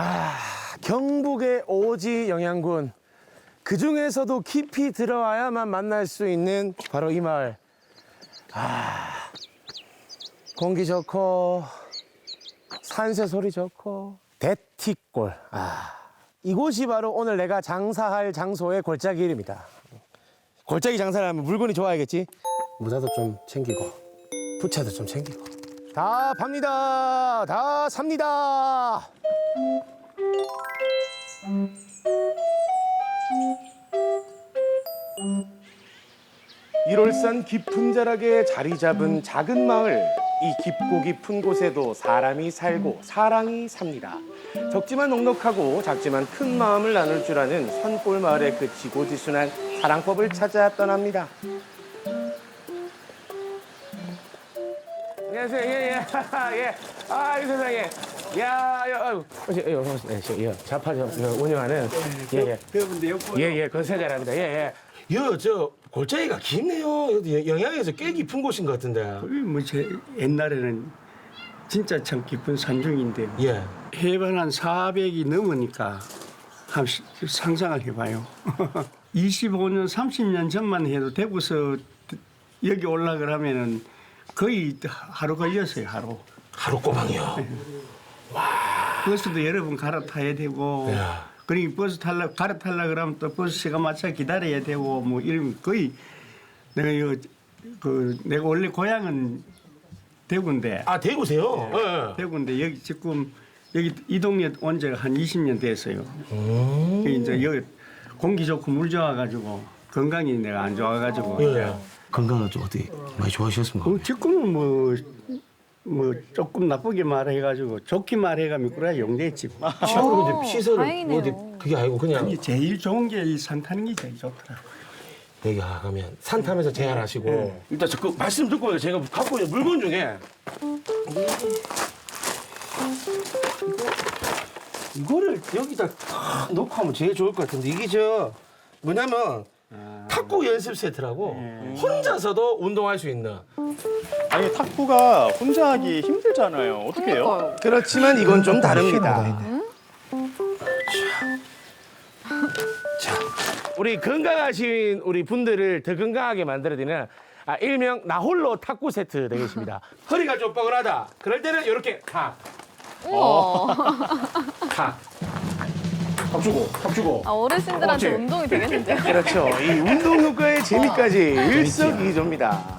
아, 경북의 오지 영양군. 그 중에서도 깊이 들어와야만 만날 수 있는 바로 이 마을. 아, 공기 좋고, 산새 소리 좋고, 대티골. 아, 이곳이 바로 오늘 내가 장사할 장소의 골짜기 이름이다. 골짜기 장사를 하면 물건이 좋아야겠지? 무다도 좀 챙기고, 부채도 좀 챙기고. 다 팝니다. 다 삽니다. 일월산 깊은 자락에 자리 잡은 작은 마을. 이 깊고 깊은 곳에도 사람이 살고 사랑이 삽니다. 적지만 넉넉하고 작지만 큰 마음을 나눌 줄 아는 산골 마을의 그 지고지순한 사랑법을 찾아 떠납니다. 안녕하세요. 예, 예. 예. 아, 이 세상에. 야, 야, 아유. 어, 예, 예, 예. 자파 저, 저 운영하는 예, 예. 배우인데 여기 예, 예. 건설자랍니다. 예, 예. 여, 저 골짜기가 깊네요. 여기 영양에서 꽤 깊은 곳인 것 같은데. 뭐제 옛날에는 진짜 참 깊은 산중인데 예. 해발 한 400이 넘으니까 한 시- 상상을 해봐요. 25년, 30년 전만 해도 대구서 여기 올라가려면은 거의 하루 걸렸어요, 하루. 하루 꼬방이요. 버스도 여러 번 갈아타야 되고 야. 그리고 버스 탈라 갈아탈라 그러면 또 버스 시간 맞춰 기다려야 되고 뭐 이런 거의 내가 이거 그 내가 원래 고향은 대구인데 아, 대구세요? 예. 대구인데 여기 지금 여기 이 동네 온 지가 한 20년 됐어요. 음. 그 이제 여기 공기 좋고 물 좋아가지고 건강이 내가 안 좋아가지고 예. 건강은 좀 어떻게 많이 좋아하셨습니까? 그 지금은 뭐. 뭐 조금 나쁘게 말해가지고 좋게 말해가면 그래 용대지. 시골 근데 시설은 다행이네요. 어디 그게 아니고 그냥 이게 제일 좋은 게 이 산 타는 게 제일 좋더라. 여기 가면 산 타면서 재활하시고 일단 저그 말씀 듣고 제가 갖고 있는 물건 중에 이거 를 여기다 탁 놓고 하면 제일 좋을 것 같은데 이게 저 뭐냐면 탁구 연습 세트라고 혼자서도 운동할 수 있는 아니 탁구가 혼자 하기 힘들잖아요. 어떻게 해요? 그렇지만 이건 좀 다릅니다. 자, 우리 건강하신 우리 분들을 더 건강하게 만들어드리는 아, 일명 나홀로 탁구 세트 되겠습니다. 허리가 좀 뻐근하다. 그럴 때는 이렇게 탁, 우와. 탁. 탁 주고, 탁 주고. 아, 어르신들한테 어, 운동이 되겠는데요? 그렇죠. 이 운동 효과의 재미까지 일석이조입니다.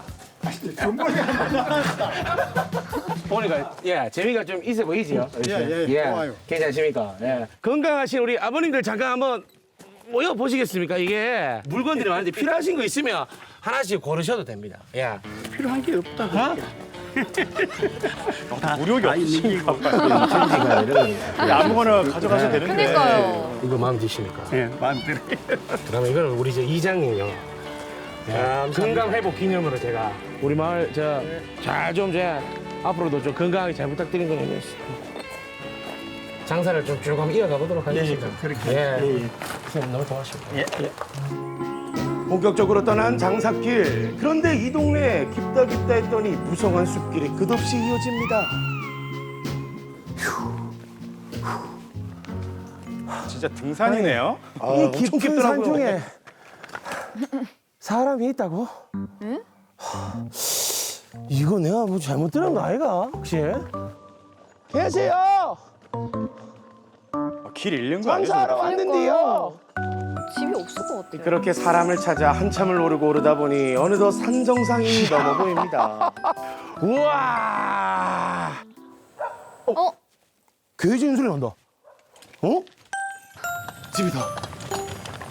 보니까 예 재미가 좀 있어 보이지요? 예, 예, 좋아요. 괜찮습니까? 예. 건강하신 우리 아버님들 잠깐 한번 모여 보시겠습니까? 이게 물건들이 많은데 필요하신 거 있으면 하나씩 고르셔도 됩니다. 예. 필요한 게 없다. 무력이 없으신가 봐요. 전지가 이런 아무거나 가져가셔도 되는데. 그러니까요. 이거 마음 드십니까? 예, 마음대로. 그러면 이거는 우리 저 이장님요. 예, 건강 회복 기념으로 제가 우리 마을 저 잘 좀 제 앞으로도 좀 건강하게 잘 부탁드린 거는 장사를 좀 쭉 한번 이어가 보도록 예, 예, 하겠습니다. 그렇게. 예. 예, 예. 선생님 너무 고맙습니다. 예, 예. 본격적으로 떠난 장사길. 그런데 이 동네에 깊다 깊다 했더니 무성한 숲길이 끝없이 이어집니다. 진짜 등산이네요. 이 깊은 산 중에 사람이 있다고? 이거 내가 뭐 잘못 들은 거 아이가? 혹시? 계세요. 아, 길 잃는 거 아니에요? 장사하러? 왔는데요. 집이 없을 것 같아요. 그렇게 사람을 찾아 한참을 오르고 오르다 보니 어느덧 산 정상이 넘어 보입니다. 우와! 어? 괴진 소리 난다. 어? 집이다.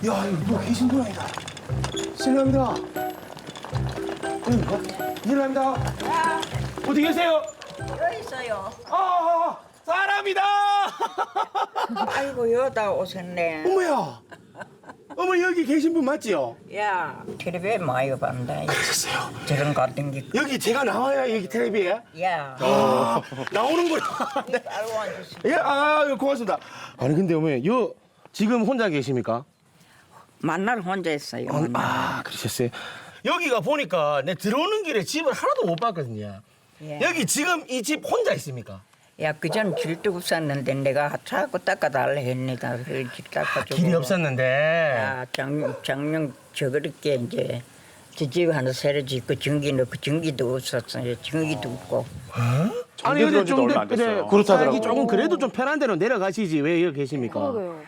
야, 이거 계신 분 아니다. 실례합니다. 실례합니다. 어디 계세요? 여기 있어요. 아, 사람이다! 아이고 여다 오셨네. 어머야! 어머 여기 계신 분 맞지요? 야 텔레비에 많이 봤는데 계셨어요. 저런 거 같은 게. 여기 제가 나와야 여기 텔레비에 야 아, 나오는 거야. 네. 알고 앉으시. 예, 아, 고맙습니다. 아니 근데 어머니, 요 지금 혼자 계십니까? 만날 혼자 있어요. 아, 아, 그러셨어요. 여기가 보니까 내 들어오는 길에 집을 하나도 못 봤거든요. 예. 여기 지금 이 집 혼자 있습니까? 야 그전 길도 없었는데 내가 자꾸 닦아달라 했니다. 그래서 닦아주고. 길이 없었는데. 야, 장, 작년 저그렇게 이제 집 하나 새로 짓고 전기 넣고 전기도 없었어. 이제 전기도 없고. 근데 들어온 지도 좀 얼마 안 그래, 됐어요. 그렇다더라고. 살기 조금 그래도 좀 편한 데로 내려가시지 왜 여기 계십니까? 그러게요.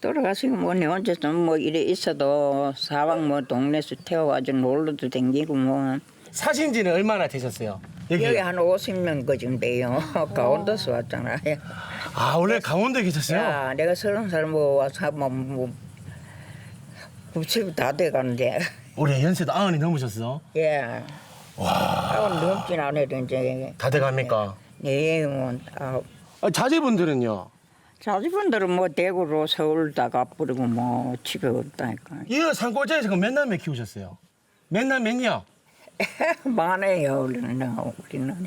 돌아가시면 뭐내 혼자서 뭐 이래 있어도 사방 뭐 동네에서 태워가지고 놀러도 댕기고 뭐 사신 지는 얼마나 되셨어요? 여기. 여기 한 50명 거쯤 돼요. 강원도서 왔잖아요. 아 원래 강원도에 계셨어요? 야, 내가 서른 살 뭐 와서 한번 뭐 구십 다 돼가는데 올해 연세도 아흔이 넘으셨어? 예. 와. 넘진 않아도 이제 다 돼갑니까? 네, 뭐 아, 아, 자제분들은요? 자주분들은 뭐 대구로 서울 다 가버리고 뭐 집에 없다니까 이 산골짜기에서 그럼 몇 남매 키우셨어요? 몇 남매냐? 많아요 우리는 우리는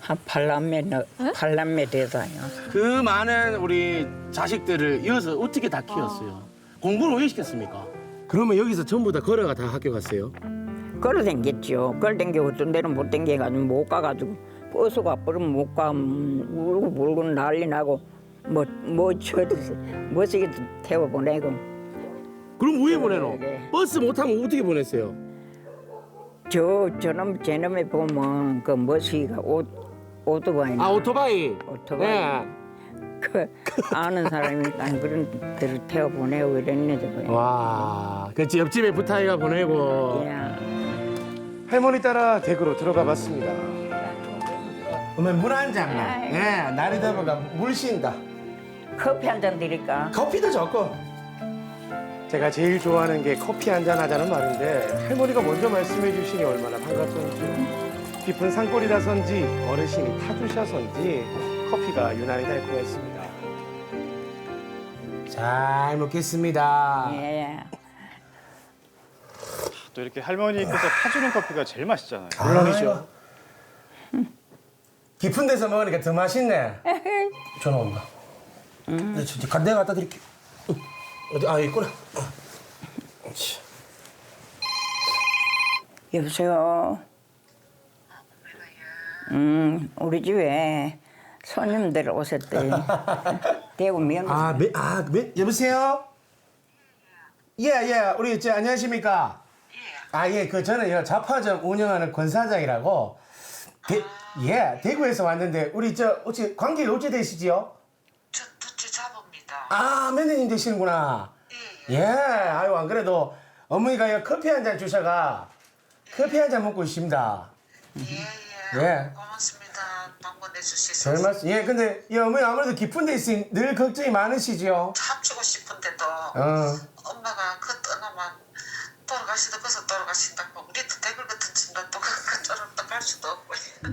한 팔남매 팔남매 되다요. 그 많은 우리 자식들을 이어서 어떻게 다 키웠어요? 공부를 왜 시켰습니까? 그러면 여기서 전부 다 걸어가 다 학교 갔어요? 걸어 댕겼죠. 걸어 댕기고 어떤 데는 못 댕겨가지고 못 가가지고 버스 가버리면 못 가. 음, 울고 불고 난리 나고 뭐뭐 저도 멋지게 태워 보내고 그럼 왜 보내노? 네. 버스 못 타면 어떻게 보냈어요? 저 저놈 저놈에 보면 그 멋지가 옷 오토바이 아 오토바이. 오토바이. 네. 그 아는 사람이니까 그런 데를 태워 보내고 이랬네 저거. 와, 그렇지 옆집에 부타이가 보내고. 야. 할머니 따라 댁으로 들어가 봤습니다. 어머니 물한 잔만. 네, 날이 더우니까 물 쉰다. 커피 한 잔 드릴까? 커피도 좋고. 제가 제일 좋아하는 게 커피 한 잔 하자는 말인데 할머니가 먼저 말씀해 주시니 얼마나 반갑던지요. 깊은 산골이라선지 어르신이 타주셔서인지 커피가 유난히 달콤했습니다. 잘 먹겠습니다. 예. 또 이렇게 할머니께서 타주는 커피가 제일 맛있잖아요. 물론이죠. 깊은 데서 먹으니까 더 맛있네. 전화 온다. 네, 저, 저, 내가 갖다 드릴게. 어, 어디 아 있구나. 어. 여보세요. 음, 우리 집에 손님들 오셨대. 대구 면. 아, 매, 아, 매, 여보세요? 예, 예, 우리, 저, 안녕하십니까? 아, 예, 그, 저는 요 자파점 운영하는 권 사장이라고. 대, 예, 대구에서 왔는데, 우리, 저, 혹시 관계 어찌 되시지요? 아, 매니저님 되시는구나. 예, 아유, 안 그래도 어머니가 요 커피 한 잔 주셔가 커피 한 잔 먹고 있습니다. 예 예. 예. 고맙습니다. 방문해 주셔서. 별 말씀, 예, 근데 이 어머니 아무래도 깊은 데 있으니 늘 걱정이 많으시죠? 참주고 싶은데도 어. 엄마가 그 떠나만 돌아가시다 그서 돌아가신다고 우리도 대굴 같은 집도 또 그처럼 또갈 수도 없고.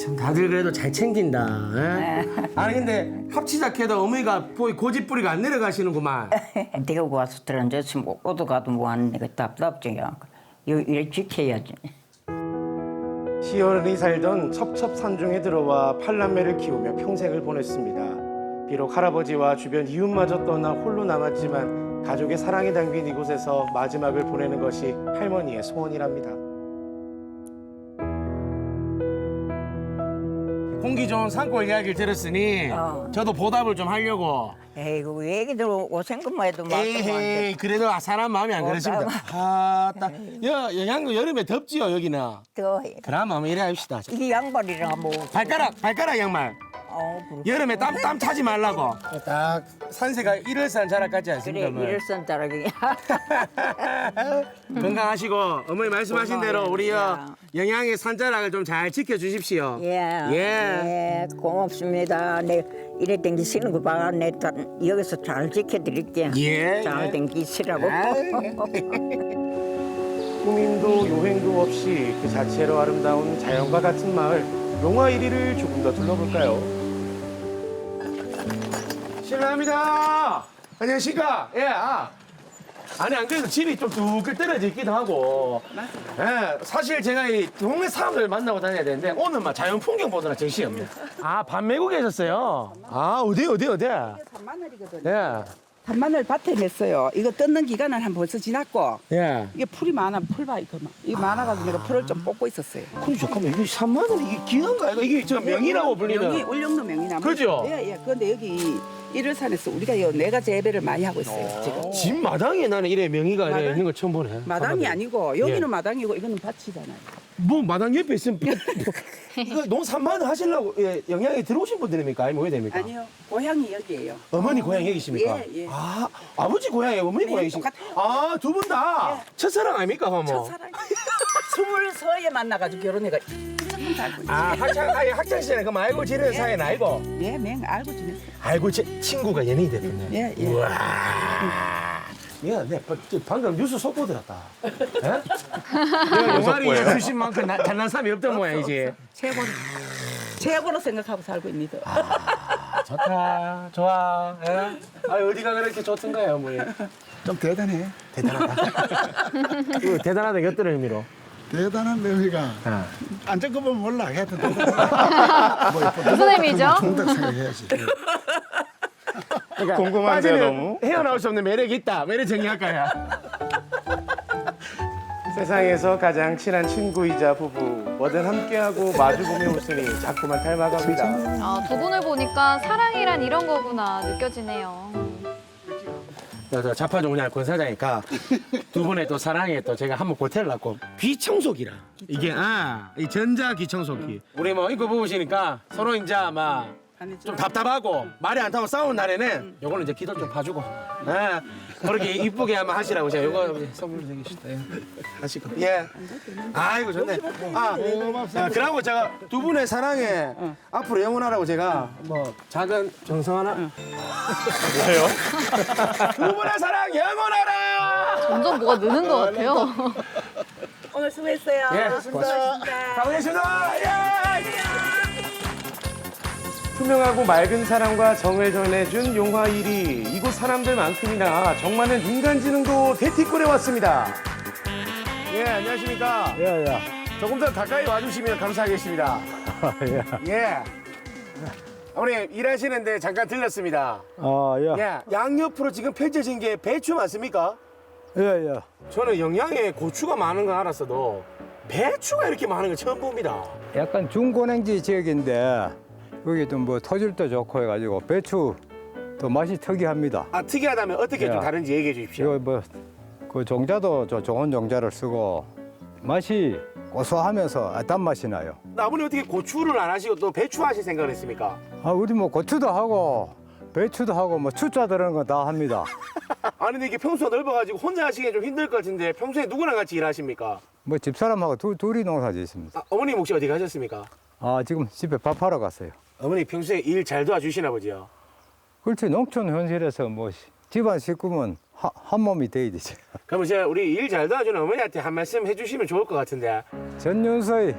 참 다들 그래도 잘 챙긴다. 예? 아니 근데 합치자해도 어머니가 거의 고집부리가 안 내려가시는구만. 대구 와서 들어앉았으면 오도 가도 뭐 하는 내가 답답증이야. 일 지켜야지. 시어른이 살던 첩첩산중에 들어와 팔남매를 키우며 평생을 보냈습니다. 비록 할아버지와 주변 이웃마저 떠나 홀로 남았지만 가족의 사랑이 담긴 이곳에서 마지막을 보내는 것이 할머니의 소원이랍니다. 공기 좋은 산골 이야기를 들었으니 어. 저도 보답을 좀 하려고 에이구 얘기들 오생것만 해도 말도 안 돼. 에이 그래도 사람 마음이 안 어, 그러십니다. 나- 아따 여 영양도 여름에 덥지요 여기는. 더 그럼 한번 이래 합시다. 이게 양발이라 뭐. 발가락 발가락 양말. 여름에 땀땀 차지 말라고. 딱 산세가 일월산 자락 같지 그래 않습니까? 어머니? 일선 자락이. 건강하시고 어머니 말씀하신 대로 우리요 영양의 산자락을 좀 잘 지켜주십시오. 예. 예. 예, 고맙습니다. 내 이래 댕기시는 거 봐. 내 다- 여기서 잘 지켜드릴게. 예, 잘 예. 댕기시라고. 꾸밈도 요행도 없이 그 자체로 아름다운 자연과 같은 마을 용화 1위를 조금 더 둘러볼까요? 실례합니다. 안녕하십니까? 예, 아. 아니 안 그래도 집이 좀뚝 떨어져 있기도 하고. 예, 사실 제가 이 동네 사람들 만나고 다녀야 되는데 오늘 막 자연 풍경 보느라 정신이 없네. 아, 밥 메고 계셨어요? 아, 어디 어디 어디? 산마늘이거든. 예. 단마늘 밭에 냈어요. 이거 뜯는 기간은 한 벌써 지났고 예. 이게 풀이 많아 풀봐 이거 막 이게 많아가지고 내가 풀을 좀 뽑고 있었어요. 그럼 잠깐만 이게 3만 원 이게 기한가 이거 이게 저 명이라고 불리는. 명이 울릉도 명이나무. 그죠? 예 예. 그런데 여기 일월산에서 우리가 요 내가 재배를 많이 하고 있어요 지금. 집 마당에 나는 이래 명의가 이래 마당? 있는 거 처음 보네. 마당이 아니고 여기는 예. 마당이고 이거는 밭이잖아요. 뭐 마당 옆에 있으면 이거 농 3만 원 하시려고 예, 영양에 들어오신 분들입니까? 아니면 왜 됩니까? 아니요 고향이 여기예요. 어머니 고향 여기십니까? 예, 예. 아 아버지 고향이 어머니 네, 고향이십니까? 아두 분 다 첫사랑 아닙니까, 어머? 첫사랑. 스물 서에 만나가지고 결혼해가 조금 살고 있어요. 아 학창 아니 학창 시절에 그럼 알고 지내는 사이는 아니고 예, 맹 알고 지냈어요. 알고 지 친구가 연예인 됐군요. 예, 예. 우와. 야, 내 방금 뉴스 속보 들었다. 예? 내가 영화리 속보예요? 수십 만큼 나- 잘난 사람이 없던 모양이지. 최고로 최고로 생각하고 살고 있니다. 좋다, 좋아. 예? 아 어디가 그렇게 좋던가요, 어머니? 좀 대단해. 이거 대단하다 이 어떤 의미로? 대단한 의미가 아. 안 적어보면 몰라. 하여튼. 뭐 무슨 의미죠? 정답 생각해야지. 그러니까 궁금한데요, 빠지면 너무? 헤어나올 수 없는 매력이 있다. 매력 정리할까요? 세상에서 가장 친한 친구이자 부부 뭐든 함께하고 마주보며 웃으니 자꾸만 닮아갑니다. 아, 두 분을 보니까 사랑이란 이런 거구나 느껴지네요. 저, 저 자파종량 권사장이니까 두 분의 또 사랑에 또 제가 한번 보태를 놨고 귀청소기라. 이게 아 이 전자 귀청소기. 우리 뭐 이거 보시니까 서로 이제 아마 좀 답답하고 말이 안 타고 싸우는 날에는 요거는 이제 기도 좀 봐주고. 예 그렇게 이쁘게 한번 하시라고 제가 요거 선물 드리겠습니다 예. 하시고 예 아이고 좋네 아 야, 그러고 제가 두 분의 사랑에 앞으로 영원하라고 제가 뭐 작은 정성 하나 뭐예요? 두 분의 사랑 영원하라 점점 뭐가 느는 것 같아요. 오늘 수고했어요. 예, 수고하셨습니다. 가보겠습니다. 예! 투명하고 맑은 사랑과 정을 전해준 용화 1위. 이곳 사람들만큼이나 정많은 인간지능도 대티골에 왔습니다. 예, 안녕하십니까. 예, 예. 조금 더 가까이 와주시면 감사하겠습니다. 예. 예. 어머니, 일하시는데 잠깐 들렸습니다. 아, 예. 예, 양옆으로 지금 펼쳐진 게 배추 맞습니까? 예, 예. 저는 영양에 고추가 많은 건 알았어도 배추가 이렇게 많은 건 처음 봅니다. 약간 중고냉지 지역인데 여기도 뭐 토질도 좋고 해가지고 배추 또 맛이 특이합니다. 아 특이하다면 어떻게 좀 야. 다른지 얘기해 주십시오. 이거 뭐 그 종자도 저 좋은 종자를 쓰고 맛이 고소하면서 아, 단맛이 나요. 아버님 어떻게 고추를 안 하시고 또 배추 하실 생각을 했습니까? 아, 우리 뭐 고추도 하고 배추도 하고 뭐 추자 들어는 거 다 합니다. 아니 근데 이게 평수가 넓어가지고 혼자 하시기엔 좀 힘들 것 같은데 평소에 누구랑 같이 일하십니까? 뭐 집사람하고 두, 둘이 농사 짓습니다. 아, 어머님 혹시 어디 가셨습니까? 아, 지금 집에 밥하러 갔어요. 어머니 평소에 일 잘 도와주시나 보지요? 그렇지 농촌 현실에서 뭐 시- 집안 식구면 하- 한 몸이 돼야 되지. 그러면 제가 우리 일 잘 도와주는 어머니한테 한 말씀 해주시면 좋을 것 같은데 전윤서이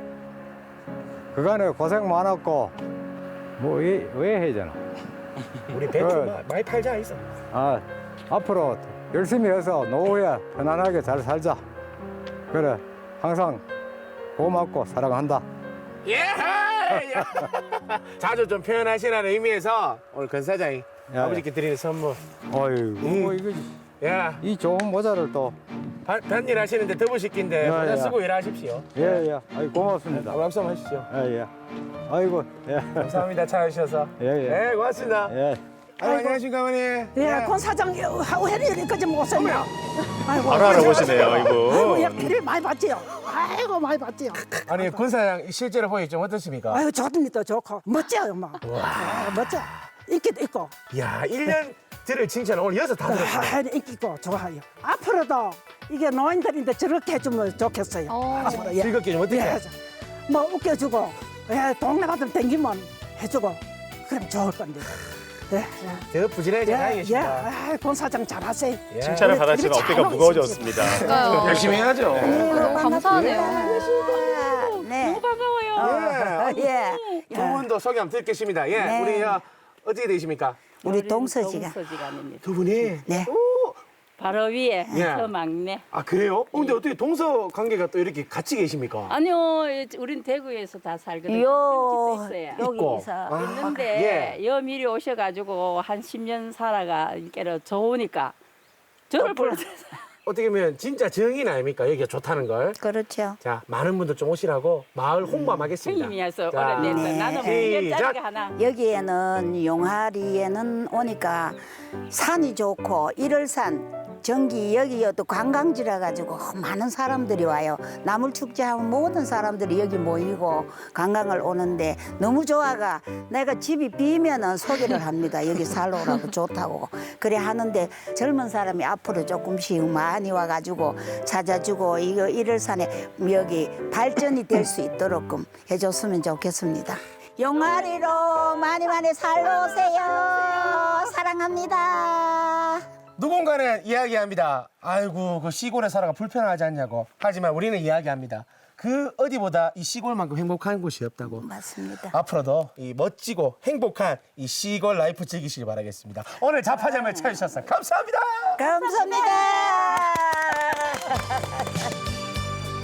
그간에 고생 많았고 뭐왜 왜 해잖아. 우리 배추 그- 마- 많이 팔자 있어. 아 앞으로 열심히 해서 노후에 편안하게 잘 살자. 그래 항상 고맙고 사랑한다. 예! 예. 자주 좀 표현하시라는 의미에서 오늘 권 사장이 야, 아버지께 드리는 선물. 어이구 뭐 이거 야, 이 좋은 모자를 밭일 하시는데 더우시긴데 야, 모자 야. 쓰고 일하십시오. 또예예 아이 고맙습니다. 박수 한번 하시죠. 예 예 아이고 감사합니다. 찾아주셔서. 예 예 네, 고맙습니다. 예. 아이고, 안녕하십니까, 어머니. 예, 권 사장 하고 해리 여기까지 못 왔어요. 아이고, 알아보시네요, 아이고, 이거. 야, 길을 많이 봤지요. 아이고, 많이 봤지요. 아니, 권 사장 실제로 보니 좀 어떻습니까? 아이고, 좋습니다, 좋고. 멋져요, 막. 아, 멋져. 인기도 있고, 야, 1년 들을 칭찬 오늘 여섯 다 들었어요. 아, 인기 있고, 좋아요. 앞으로도 이게 노인들인데 저렇게 해주면 좋겠어요. 어. 앞으로, 예. 즐겁게 좀 어떻게? 예, 뭐 웃겨주고, 예, 동네 같은 댕기면 해주고, 그럼 좋을 건데. 예, 예. 더 부지런히 잘 예, 예. 아, 권 사장 잘하세요. 예. 칭찬을 받았지만 우리 어깨가 잘하고 무거워졌습니다. 그러니까요. 열심히 해야죠. 어, 너무 감사하네요. 네. 반가워요. 예. 두 분도 소개 한번 듣겠습니다. 예, 우리 어, 어떻게 되십니까? 우리 동서지가. 동서지간입니다. 두 분이 네. 바로 위에 예. 저 막내. 아 그래요? 어, 근데 어떻게 동서 관계가 또 이렇게 같이 계십니까? 아니요, 우린 대구에서 다 살거든요. 요 집도 있어요. 여기서 아, 있는데 여 미리 오셔가지고 한 10년 살아가 니까 좋으니까 저를 불러서 어떻게 보면 진짜 정인 아닙니까? 여기가 좋다는 걸. 그렇죠. 자, 많은 분들 좀 오시라고 마을 홍보하겠습니다. 형님이어서 자, 오래돼서 네. 나는 시작. 5년짜리가 하나. 여기에는 용하리에는 오니까 산이 좋고 일월산 전기 여기여도 관광지라 가지고 많은 사람들이 와요. 나물 축제 하면 모든 사람들이 여기 모이고 관광을 오는데 너무 좋아가 내가 집이 비면은 소개를 합니다. 여기 살러 오라고 좋다고 그래 하는데 젊은 사람이 앞으로 조금씩 많이 와가지고 찾아주고 이거 일월산에 여기 발전이 될 수 있도록 좀 해줬으면 좋겠습니다. 용아리로 많이 많이 살러 오세요. 사랑합니다. 누군가는 이야기합니다. 아이고 그 시골에 살아가 불편하지 않냐고. 하지만 우리는 이야기합니다. 그 어디보다 이 시골만큼 행복한 곳이 없다고. 맞습니다. 앞으로도 이 멋지고 행복한 이 시골 라이프 즐기시길 바라겠습니다. 오늘 자파점을 찾으셔서 감사합니다. 감사합니다.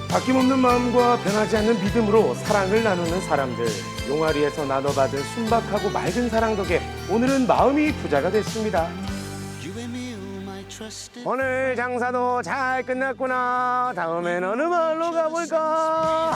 바뀜없는 마음과 변하지 않는 믿음으로 사랑을 나누는 사람들. 용아리에서 나눠받은 순박하고 맑은 사랑 덕에 오늘은 마음이 부자가 됐습니다. 오늘 장사도 잘 끝났구나. 다음엔 어느 마을로 가볼까?